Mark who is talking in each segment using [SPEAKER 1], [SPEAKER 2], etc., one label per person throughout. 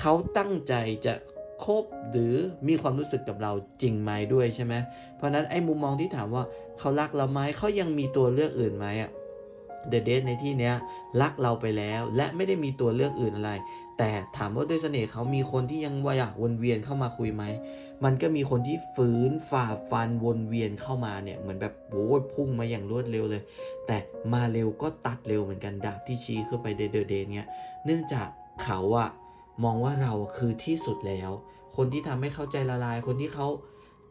[SPEAKER 1] เขาตั้งใจจะคบหรือมีความรู้สึกกับเราจริงไหมด้วยใช่ไหมเพราะนั้นไอ้มุมมองที่ถามว่าเขารักเราไหมเขายังมีตัวเลือกอื่นไหมอะเดอะเดทในที่เนี้ยรักเราไปแล้วและไม่ได้มีตัวเลือกอื่นอะไร แต่ถามว่าด้วยเสน่ห์เขามีคนที่ยังอยากวนเวียนเข้ามาคุยไหม มันก็มีคนที่ฝืนฝ่าฟันวนเวียนเข้ามาเนี่ยเหมือนแบบโอ้ยพุ่งมาอย่างรวดเร็วเลย แต่มาเร็วก็ตัดเร็วเหมือนกันดาบที่ชี้ขึ้นไปเดเดเดเนี่ยเนื่องจากเขาอะ มองว่าเราคือที่สุดแล้ว คนที่ทำให้เข้าใจละลาย คนที่เขา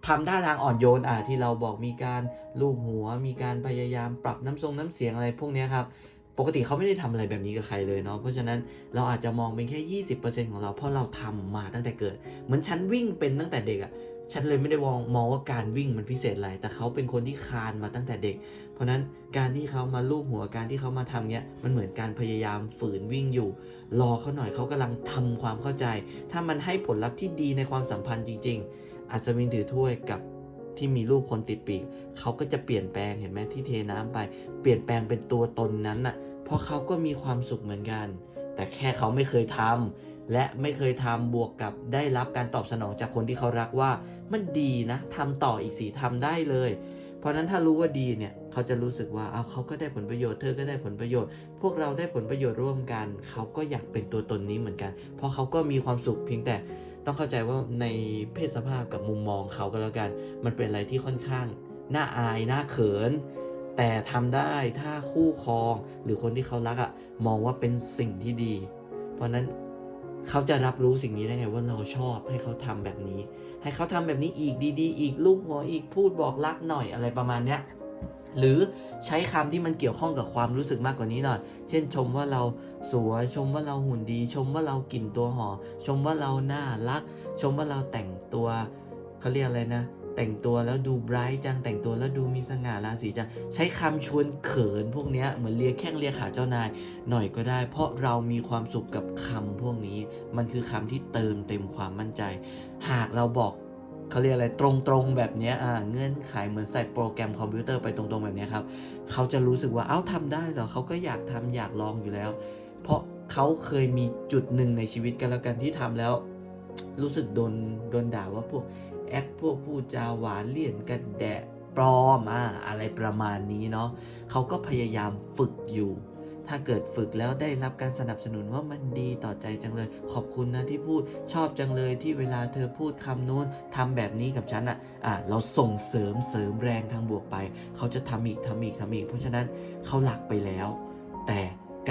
[SPEAKER 1] ทำท่าทางอ่อนโยนอะที่เราบอกมีการลูบหัว มีการพยายามปรับน้ำทรงน้ำเสียงอะไรพวกนี้ครับ ปกติเขาไม่ได้ทำอะไรแบบนี้กับใครเลยเนาะ เพราะฉะนั้นเราอาจจะมองเป็นแค่ 20%ของเรา เพราะเราทำมาตั้งแต่เกิด เหมือนฉันวิ่งเป็นตั้งแต่เด็กอะ่ะ ฉันเลยไม่ได้มองมองว่าการวิ่งมันพิเศษอะไร แต่เขาเป็นคนที่คานมาตั้งแต่เด็ก เพราะฉะนั้นการที่เขามาลูบหัว การที่เขามาทำเนี้ย มันเหมือนการพยายามฝืนวิ่งอยู่ รอเขาหน่อยเขากำลังทำความเข้าใจ ถ้ามันให้ผลลัพธ์ที่ดีในความสัมพันธ์จริง ๆ อัศวินถือถ้วยกับ ที่มีรูปคนติดปีกเขาก็จะเปลี่ยนแปลงเห็นไหมที่เทน้ำไป เปลี่ยนแปลงเป็นตัวตนนั้นน่ะ เพราะเขาก็มีความสุขเหมือนกัน แต่แค่เขาไม่เคยทำและไม่เคยทำบวกกับได้รับการตอบสนองจากคนที่เขารักว่ามันดีนะทำต่ออีกสิทำได้เลย เพราะนั้นถ้ารู้ว่าดีเนี่ยเขาจะรู้สึกว่าเอาเขาก็ได้ผลประโยชน์เธอก็ได้ผลประโยชน์ พวกเราได้ผลประโยชน์ร่วมกัน เขาก็อยากเป็นตัวตนนี้เหมือนกัน เพราะเขาก็มีความสุขเพียงแต่ ต้องเข้าใจว่าในเพศสภาพกับมุมมองเขาก็แล้วกัน มันเป็นอะไรที่ค่อนข้างน่าอายน่าเขิน แต่ทำได้ถ้าคู่ครองหรือคนที่เขารักอะมองว่าเป็นสิ่งที่ดี เพราะนั้นเขาจะรับรู้สิ่งนี้ได้ไงว่าเราชอบให้เขาทำแบบนี้ ให้เขาทำแบบนี้อีกดีๆ อีกรูปหัวอีกพูดบอกรักหน่อยอะไรประมาณเนี้ย หรือใช้คำที่มันเกี่ยวข้องกับความรู้สึกมากกว่านี้หน่อย เช่น ชมว่าเราสวย ชมว่าเราหุ่นดี ชมว่าเรากลิ่นตัวหอมชมว่าเราน่ารัก ชมว่าเราแต่งตัวเขาเรียกอะไรนะ แต่งตัวแล้วดูไบรท์จัง แต่งตัวแล้วดูมีสง่าราศีจัง ใช้คำชวนเขินพวกนี้เหมือนเลียแข้งเลียขาเจ้านาย หน่อยก็ได้ เพราะเรามีความสุขกับคำพวกนี้ มันคือคำที่เติมเต็มความมั่นใจ หากเราบอก เขาเรียกอะไรตรงๆแบบนี้อ่าเงื่อนไขเหมือนใส่โปรแกรมคอมพิวเตอร์ไปตรงๆแบบนี้ครับเขาจะรู้สึกว่าเอ้าทำได้เหรอเขาก็อยากทำอยากลองอยู่แล้ว เพราะเขาเคยมีจุดหนึ่งในชีวิตกันแล้วกันที่ทำแล้ว รู้สึกโดนโดนด่าว่าพวกแอคพวกพูดจาหวานเลี่ยนกันแดะปลอมอะอะไรประมาณนี้เนาะเขาก็พยายามฝึกอยู่ ถ้าเกิดฝึกแล้วได้รับการสนับสนุนว่ามันดีต่อใจจังเลย ขอบคุณนะที่พูดชอบจังเลยที่เวลาเธอพูดคำนู้นทำแบบนี้กับฉันอะอะเราส่งเสริมเสริมแรงทางบวกไป เขาจะทำอีกทำอีกทำอีก เพราะฉะนั้นเขาหลักไปแล้ว แต่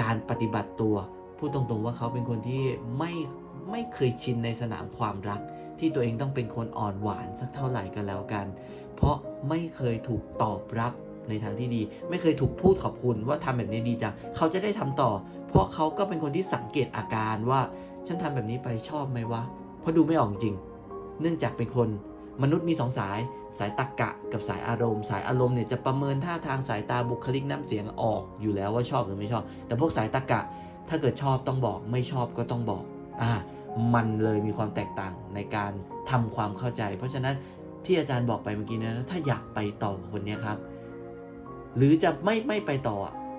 [SPEAKER 1] การปฏิบัติตัวพูดตรงๆว่าเขาเป็นคนที่ไม่ไม่เคยชินในสนามความรัก ที่ตัวเองต้องเป็นคนอ่อนหวานสักเท่าไหร่ก็แล้วกัน เพราะไม่เคยถูกตอบรับ ในทางที่ดี ไม่เคยถูกพูดขอบคุณว่าทำแบบนี้ดีจังเขาจะได้ทำต่อ เพราะเขาก็เป็นคนที่สังเกตอาการว่า ฉันทำแบบนี้ไปชอบไหมวะเพราะดูไม่ออกจริง เนื่องจากเป็นคนมนุษย์มีสองสาย สายตรรกะกับสายอารมณ์ สายอารมณ์เนี่ยจะประเมินท่าทางสายตาบุคลิกน้ำเสียงออกอยู่แล้วว่าชอบหรือไม่ชอบ แต่พวกสายตรรกะ ถ้าเกิดชอบต้องบอกไม่ชอบก็ต้องบอกอ่ามันเลยมีความแตกต่างในการทำความเข้าใจ เพราะฉะนั้นที่อาจารย์บอกไปเมื่อกี้นะถ้าอยากไปต่อคนนี้ครับ หรือจะไม่ไม่ไปต่อ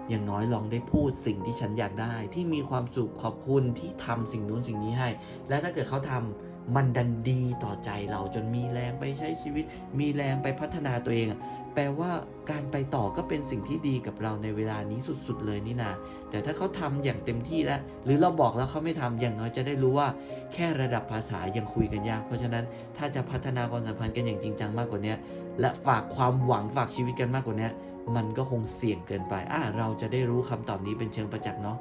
[SPEAKER 1] อย่างน้อยลองได้พูดสิ่งที่ฉันอยากได้ ที่มีความสุขขอบคุณที่ทำสิ่งนู้นสิ่งนี้ให้ และถ้าเกิดเขาทำมันดันดีต่อใจเราจนมีแรงไปใช้ชีวิต มีแรงไปพัฒนาตัวเอง แปลว่าการไปต่อก็เป็นสิ่งที่ดีกับเราในเวลานี้สุดๆเลยนี่นา แต่ถ้าเขาทำอย่างเต็มที่แล้ว หรือเราบอกแล้วเขาไม่ทำอย่างน้อยจะได้รู้ว่า แค่ระดับภาษายังคุยกันยาก เพราะฉะนั้นถ้าจะพัฒนาความสัมพันธ์กันอย่างจริงจังมากกว่านี้และฝากความหวังฝากชีวิตกันมากกว่านี้ มันก็คงเสี่ยงเกินไปอะเราจะได้รู้คำตอบนี้เป็นเชิงประจักษ์เนาะ